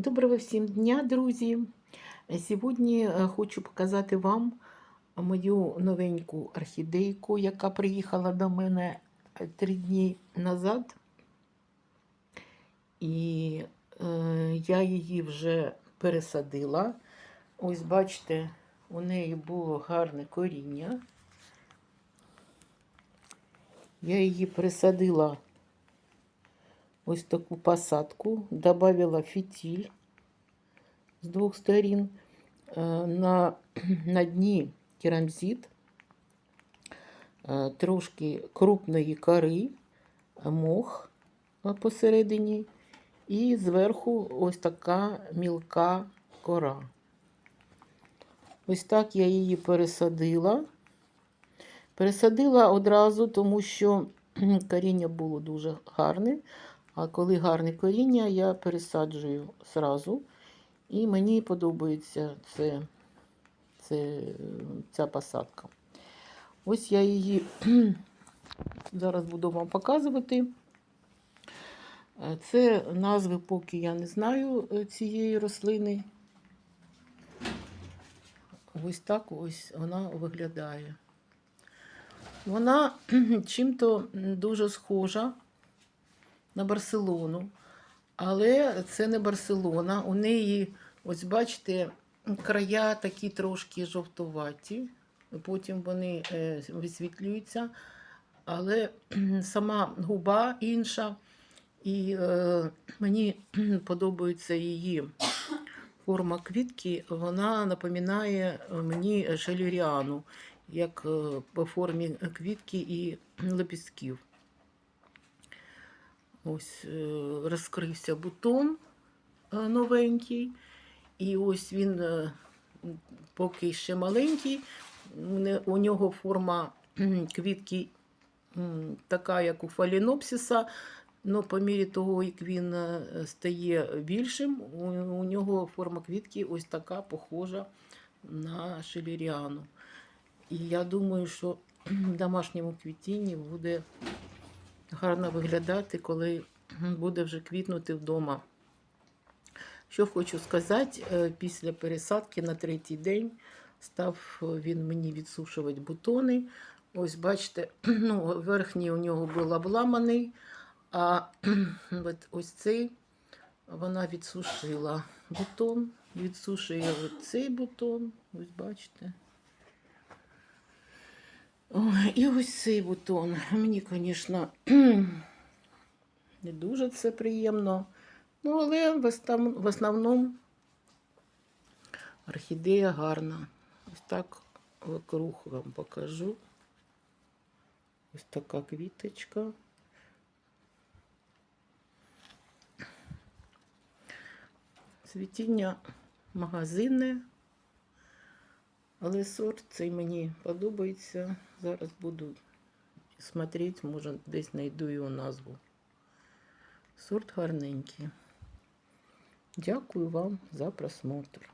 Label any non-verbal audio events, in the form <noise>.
Доброго всім дня, друзі! Сьогодні е, хочу показати вам мою новеньку орхідейку, яка приїхала до мене е, три дні назад. І е, я її вже пересадила. Ось бачите, у неї було гарне коріння. Я її пересадила ось таку посадку, добавила фитиль з двох сторін. Е, На, <clears throat> на дні керамзит, е, трошки крупної кори, мох посередині, і зверху ось така мілка кора. Ось так я її пересадила. Пересадила одразу, тому що коріння було дуже гарне. А коли гарне коріння, я пересаджую зразу. І мені подобається це, це, ця посадка. Ось я її <clears throat> зараз буду вам показувати. Це назви, поки я не знаю е, цієї рослини. Ось так ось вона виглядає. Вона <clears throat> чим-то дуже схожа на Барселону. Але це не Барселона. У неї, ось бачите, края такі трошки жовтуваті, потім вони е, висвітлюються, але сама губа інша. І е, мені подобається її форма квітки, вона напоминає мені шелюріану, як е, по формі квітки і лепістків. Ось е, розкрився бутон е, новенький. І ось він, е, поки ще маленький, у нього форма квітки така, як у фалінопсиса. Но по мірі того, як він стає більшим, у нього форма квітки ось така похожа на шелеріану. І я думаю, що <clears throat> в домашньому квітінні буде гарно виглядати, коли буде вже квітнути вдома. Що хочу сказати, е, після пересадки на третій день став він мені відсушувати бутони. Ось, бачите, <clears throat> ну, верхній у нього був обламаний, а <clears throat> ось цей вона відсушила бутон, відсушує цей бутон, ось бачите. Ой, і ось цей бутон. Мені, звісно, не дуже це приємно. Ну, але в основному орхідея гарна. Ось так вокруг вам покажу. Ось така квіточка. Цвітіння магазинне. Але сорт цей мені подобається. Зараз буду смотреть, може десь знайду його назву. Сорт гарненький. Дякую вам за просмотр.